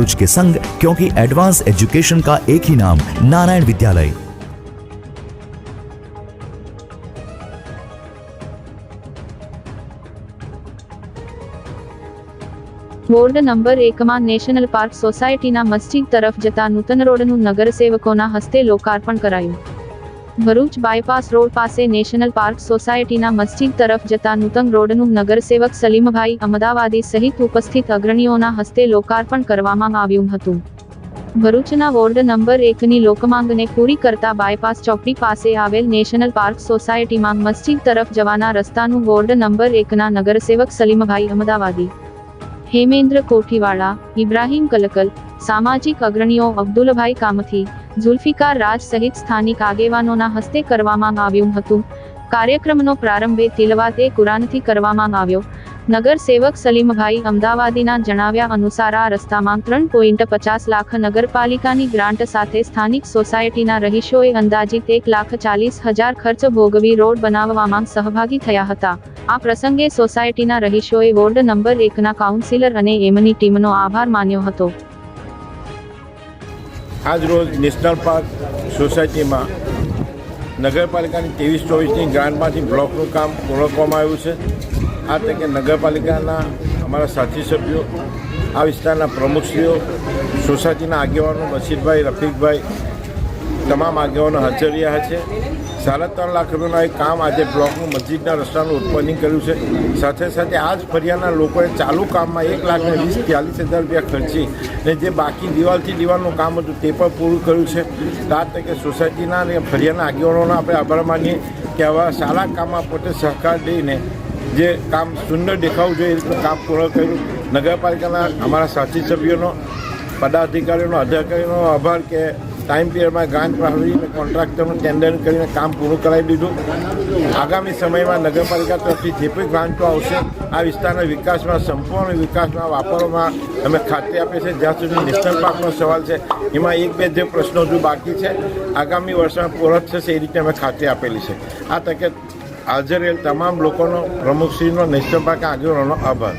भरूच के संग क्योंकि एडवांस एजुकेशन का एक ही नाम नारायण विद्यालय વોર્ડ નંબર એકમાં નેશનલ પાર્ક સોસાયટીના મસ્જિદ તરફ જતા નૂતન રોડનું નગરસેવકોના હસ્તે લોકાર્પણ કરાયું ભરૂચ બાયપાસ રોડ પાસે નેશનલ પાર્ક સોસાયટીના મસ્જિદ તરફ જતા નૂતન રોડનું નગરસેવક સલીમભાઈ અમદાવાદી સહિત ઉપસ્થિત અગ્રણીઓના હસ્તે લોકાર્પણ કરવામાં આવ્યું હતું. ભરૂચના વોર્ડ નંબર એકની લોકમાંગને પૂરી કરતા બાયપાસ ચોકડી પાસે આવેલ નેશનલ પાર્ક સોસાયટીમાં મસ્જિદ તરફ જવાના રસ્તાનું વોર્ડ નંબર એકના નગરસેવક સલીમભાઈ અમદાવાદી હેમેન્દ્ર કોઠીવાળા ઇબ્રાહિમ કલકલ સામાજિક અગ્રણીઓ અબ્દુલભાઈ કામથી, ઝુલ્ફિકાર રાજ સહિત સ્થાનિક આગેવાનોના હસ્તે કરવામાં આવ્યું હતું. કાર્યક્રમનો પ્રારંભે તિલવાત એ કુરાનથી કરવામાં આવ્યો. નગર સેવક સલીમભાઈ અમદાવાદીના જણાવ્યા અનુસાર આ રસ્તામાં ત્રણ પોઈન્ટ પચાસ લાખ નગરપાલિકાની ગ્રાન્ટ સાથે સ્થાનિક સોસાયટીના રહીશોએ અંદાજિત એક લાખ ચાલીસ હજાર ખર્ચ ભોગવી રોડ બનાવવામાં સહભાગી થયા હતા. આ પ્રસંગે સોસાયટીના રહીશોએ વોર્ડ નંબર એકના કાઉન્સિલર અને એમની ટીમનો આભાર માન્યો હતો. આજ રોજ નેશનલ પાર્ક સોસાયટીમાં નગરપાલિકાની ત્રેવીસ ચોવીસની ગ્રાન્ટમાંથી બ્લોકનું કામ કરવામાં આવ્યું છે. આ તકે નગરપાલિકાના અમારા સાથી સભ્યો, આ વિસ્તારના પ્રમુખશ્રીઓ, સોસાયટીના આગેવાનો બશીરભાઈ રફીકભાઈ, તમામ આગેવાનો હાજર રહ્યા છે. સાડા ત્રણ લાખ રૂપિયાનું એક કામ આજે બ્લોકનું મસ્જિદના રસ્તાનું ઉત્પાદન કર્યું છે. સાથે સાથે આ જ ફરિયાના લોકોએ ચાલુ કામમાં એક લાખ ને વીસ ચાલીસ હજાર રૂપિયા ખર્ચી ને જે બાકી દિવાલથી દિવાલનું કામ હતું તે પણ પૂરું કર્યું છે. તો આ તકે સોસાયટીના અને ફરિયાના આગેવાનોના આપણે આભાર માનીએ કે આવા સારા કામમાં પોતે સહકાર દઈને જે કામ સુંદર દેખાવું જોઈએ એ કામ પૂર્ણ કર્યું. નગરપાલિકાના અમારા સાથી સભ્યોનો, પદાધિકારીઓનો અધિકારીનો આભાર કે ટાઈમ પિરિયડમાં ગ્રાન્ટ પ્રાપ્તિને કોન્ટ્રાક્ટરનું ટેન્ડર કરીને કામ પૂરું કરાવી દીધું. આગામી સમયમાં નગરપાલિકા તરફથી જે પણ ગ્રાન્ટો આવશે, આ વિસ્તારના વિકાસમાં, સંપૂર્ણ વિકાસમાં વાપરવામાં અમે ખાતરી આપીએ છીએ. જ્યાં સુધી નેશનલ પાર્કનો સવાલ છે, એમાં એક બે જે પ્રશ્નો હજુ બાકી છે, આગામી વર્ષમાં પૂરત થશે એ રીતે અમે ખાતરી આપેલી છે. આ તકે હાજર રહેલ તમામ લોકોનો, પ્રમુખશ્રીનો નેશનલ પાર્ક આગેવાનોનો આભાર.